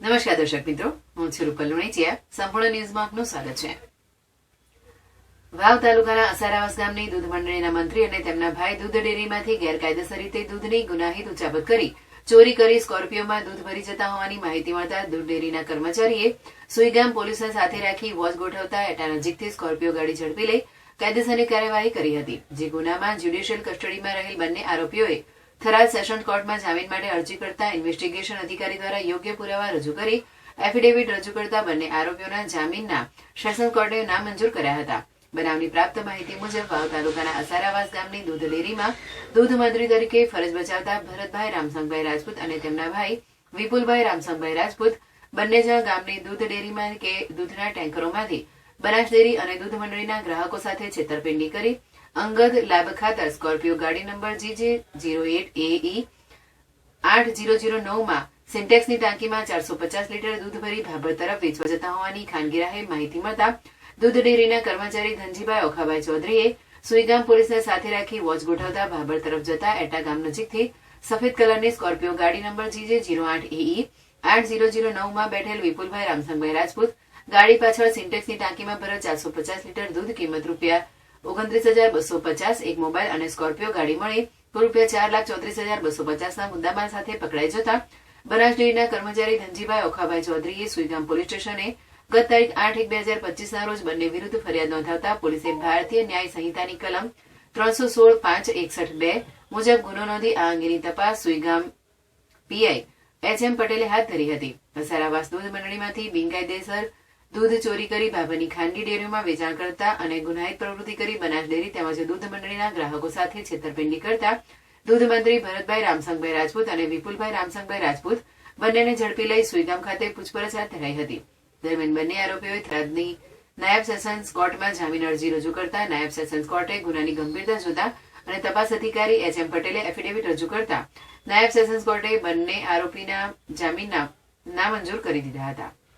નમસ્કાર દર્શક મિત્રો, હું છું રૂપલ લુણીચિયા. સંપૂર્ણ ન્યૂઝમાં આપનું સ્વાગત છે. વાવ તાલુકાના અસારાવાસ ગામની દૂધ મંડળીના મંત્રી અને તેમના ભાઈ દૂધ ડેરીમાંથી ગેરકાયદેસર રીતે દૂધની ગુનાહિત ઉચાપત કરી, ચોરી કરી સ્કોર્પિયોમાં દૂધ ભરી જતા હોવાની માહિતી મળતા દૂધ ડેરીના કર્મચારીએ સુઈગામ પોલીસને સાથે રાખી વોચ ગોઠવતા એટા નજીકથી સ્કોર્પિયો ગાડી ઝડપી લઈ કાયદેસરની કાર્યવાહી કરી હતી, જે ગુનામાં જ્યુડિશિયલ કસ્ટડીમાં રહેલ બંને આરોપીઓએ થરાદ સેશન કોર્ટમાં જામીન માટે અરજી કરતા ઇન્વેસ્ટિગેશન અધિકારી દ્વારા યોગ્ય પુરાવા રજૂ કરી એફિડેવિટ રજૂ કરતા બંને આરોપીઓના જામીનના સેશન કોર્ટે નામંજૂર કર્યા હતા. બનાવની પ્રાપ્ત માહિતી મુજબ વાવ તાલુકાના અસારાવાસ ગામની દૂધ ડેરીમાં દૂધ મંત્રી તરીકે ફરજ બજાવતા ભરતભાઈ રામસંગભાઈ રાજપૂત અને તેમના ભાઈ વિપુલભાઈ રામસંગભાઈ રાજપૂત બંને જણ ગામની દૂધ ડેરીમાં કે દૂધના ટેન્કરોમાંથી બનાસ ડેરી અને દૂધ મંડળીના ગ્રાહકો સાથે છેતરપિંડી કરી અંગદ લાભ ખાતર સ્કોર્પિયો ગાડી નંબર જીજે જીરો એટ એઈ આઠ જીરો જીરો નવમાં સિન્ટેક્સની ટાંકીમાં ચારસો પચાસ લીટર દૂધ ભરી ભાભર તરફ વેચવા જતા હોવાની ખાનગી રાહે માહિતી મળતા દૂધ ડેરીના કર્મચારી ધનજીભાઈ ઓખાભાઈ ચૌધરીએ સુઈગામ પોલીસને સાથે રાખી વોચ ગોઠવતા ભાભર તરફ જતા એટા ગામ નજીકથી સફેદ કલરની સ્કોર્પિયો ગાડી નંબર જીજે જીરો આઠ એઈ આઠ જીરો જીરો નવમાં બેઠેલ વિપુલભાઈ રામસંગભાઈ રાજપૂત ગાડી પાછળ સિન્ટેક્સની ટાંકીમાં ભરેલ ચારસો પચાસ લીટર દૂધ કિંમત રૂપિયા ઓગણત્રીસ હજાર બસો પચાસ, એક મોબાઈલ અને સ્કોર્પિયો ગાડી મળી. કુલ રૂપિયા ચાર લાખ ચોત્રીસ હજાર બસો પચાસના મુદ્દામાલ સાથે પકડાઈ જતા. બનાસ ડેરીના કર્મચારી ધનજીભાઈ ઓખાભાઈ ચૌધરીએ સુઈગામ પોલીસ સ્ટેશને ગત તારીખ આઠ એક બે હજાર પચીસના રોજ બંને વિરુદ્ધ ફરિયાદ નોંધાવતા પોલીસે ભારતીય ન્યાય સંહિતાની કલમ ત્રણસો સોળ પાંચ એકસઠ બે મુજબ ગુનો નોંધી આ અંગેની તપાસ સુઈગામ પીઆઈ એચ એમ પટેલે હાથ ધરી હતી. વસારાવાસ દૂધ મંડળીમાંથી બિનકાયદેસર દૂધ ચોરી કરી બાબાની ખાનગી ડેરીઓમાં વેચાણ કરતા અને ગુનાહિત પ્રવૃત્તિ કરી બનાસ ડેરી તેમજ દૂધ મંડળીના ગ્રાહકો સાથે છેતરપિંડી કરતા દૂધ મંત્રી ભરતભાઈ રામસંગભાઈ રાજપૂત અને વિપુલભાઈ રામસંગભાઈ રાજપૂત બંનેને ઝડપી લઈ સુઈગામ ખાતે પૂછપરછ હાથ ધરાઈ હતી. દરમિયાન બંને આરોપીઓએ થરાદની નાયબ સેશન્સ કોર્ટમાં જામીન અરજી રજૂ કરતા નાયબ સેશન્સ કોર્ટે ગુનાની ગંભીરતા જોતા અને તપાસ અધિકારી એચ એમ પટેલે એફિડેવિટ રજૂ કરતા નાયબ સેશન્સ કોર્ટે બંને આરોપીના જામીનના નામંજૂર કરી દીધા હતા.